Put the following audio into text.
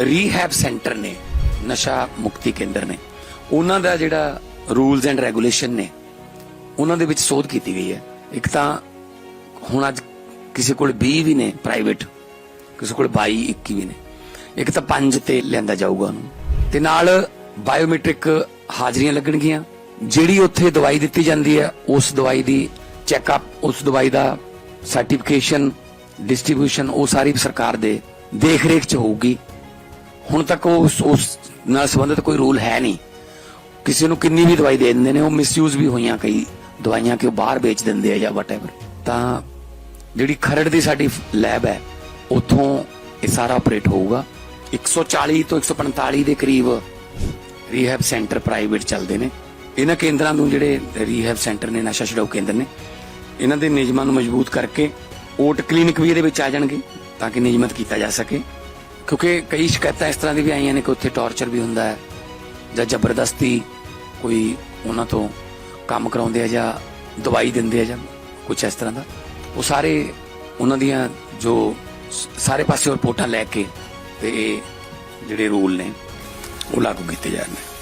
Rehab centre ਨੇ, ਨਸ਼ਾ ਮੁਕਤੀ ਕੇਂਦਰ ਨੇ। ਉਹਨਾਂ ਦਾ ਜਿਹੜਾ ਰੂਲਸ ਐਂਡ ਰੈਗੂਲੇਸ਼ਨ ਨੇ, ਉਹਨਾਂ ਦੇ ਵਿੱਚ ਸੋਧ ਕੀਤੀ ਗਈ ਹੈ। ਇੱਕ ਤਾਂ ਹੁਣ ਅੱਜ ਕਿਸੇ ਕੋਲ 20 ਵੀ ਨੇ ਪ੍ਰਾਈਵੇਟ ਕਿਸੇ ਕੋਲ 22 21 ਵੀ ਨੇ। ਇੱਕ ਤਾਂ 5 ਤੇ ਲਿਆਂਦਾ ਜਾਊਗਾ ਉਹਨੂੰ। ਤੇ ਨਾਲ ਬਾਇਓਮੈਟ੍ਰਿਕ ਹਾਜ਼ਰੀਆਂ ਲੱਗਣਗੀਆਂ। ਜਿਹੜੀ ਉੱਥੇ ਦਵਾਈ ਦਿੱਤੀ ਜਾਂਦੀ ਹੈ, ਉਸ ਦਵਾਈ ਦੀ ਚੈੱਕਅਪ ਉਸ ਦਵਾਈ ਦਾ ਸਰਟੀਫਿਕੇਸ਼ਨ ਡਿਸਟ੍ਰੀਬਿਊਸ਼ਨ ਉਹ ਸਾਰੀ ਸਰਕਾਰ ਦੇ ਦੇਖ ਰੇਖ ਚ ਹੋਊਗੀ। ਹੁਣ ਤੱਕ ਉਸ ਉਸ ਨਾਲ ਸੰਬੰਧਿਤ ਕੋਈ ਰੂਲ ਹੈ ਨਹੀਂ। ਕਿਸੇ ਨੂੰ ਕਿੰਨੀ ਵੀ ਦਵਾਈ ਦੇ ਦਿੰਦੇ ਨੇ, ਉਹ ਮਿਸਯੂਜ਼ ਵੀ ਹੋਈਆਂ ਕਈ ਦਵਾਈਆਂ ਕਿ ਉਹ ਬਾਹਰ ਵੇਚ ਦਿੰਦੇ ਆ ਜਾਂ ਵਟਐਵਰ ਤਾਂ ਜਿਹੜੀ ਖਰੜ ਦੀ ਸਾਡੀ ਲੈਬ ਹੈ, ਉੱਥੋਂ ਇਹ ਸਾਰਾ ਆਪਰੇਟ ਹੋਊਗਾ। 140 ਤੋਂ 145 ਦੇ ਕਰੀਬ ਰੀਹੈਬ ਸੈਂਟਰ ਪ੍ਰਾਈਵੇਟ ਚੱਲਦੇ ਨੇ। ਇਹਨਾਂ ਕੇਂਦਰਾਂ ਨੂੰ ਜਿਹੜੇ ਰੀਹੈਬ ਸੈਂਟਰ ਨੇ, ਨਸ਼ਾ ਛਡਾਊ ਕੇਂਦਰ ਨੇ, ਇਹਨਾਂ ਦੇ ਨਿਯਮਾਂ ਨੂੰ ਮਜ਼ਬੂਤ ਕਰਕੇ ਓਟ ਕਲੀਨਿਕ ਵੀ ਇਹਦੇ ਵਿੱਚ ਆ ਜਾਣਗੇ, ਤਾਂ ਕਿ ਨਿਯਮਤ ਕੀਤਾ ਜਾ ਸਕੇ। ਕਿਉਂਕਿ ਕਈ ਸ਼ਿਕਾਇਤਾਂ ਇਸ ਤਰ੍ਹਾਂ ਦੀ ਵੀ ਆਈਆਂ ਨੇ ਕਿ ਉੱਥੇ ਟਾਰਚਰ ਵੀ ਹੁੰਦਾ ਹੈ ਜਾਂ ਜ਼ਬਰਦਸਤੀ ਕੋਈ ਉਹਨਾਂ ਤੋਂ ਕੰਮ ਕਰਾਉਂਦੇ ਆ ਜਾਂ ਦਵਾਈ ਦਿੰਦੇ ਆ ਜਾਂ ਕੁਝ ਇਸ ਤਰ੍ਹਾਂ ਦਾ। ਉਹ ਸਾਰੇ ਉਹਨਾਂ ਦੀਆਂ ਜੋ ਸਾਰੇ ਪਾਸੇ ਰਿਪੋਰਟਾਂ ਲੈ ਕੇ ਤੇ ਇਹ ਜਿਹੜੇ ਰੂਲ ਨੇ ਉਹ ਲਾਗੂ ਕੀਤੇ ਜਾ ਰਹੇ ਨੇ।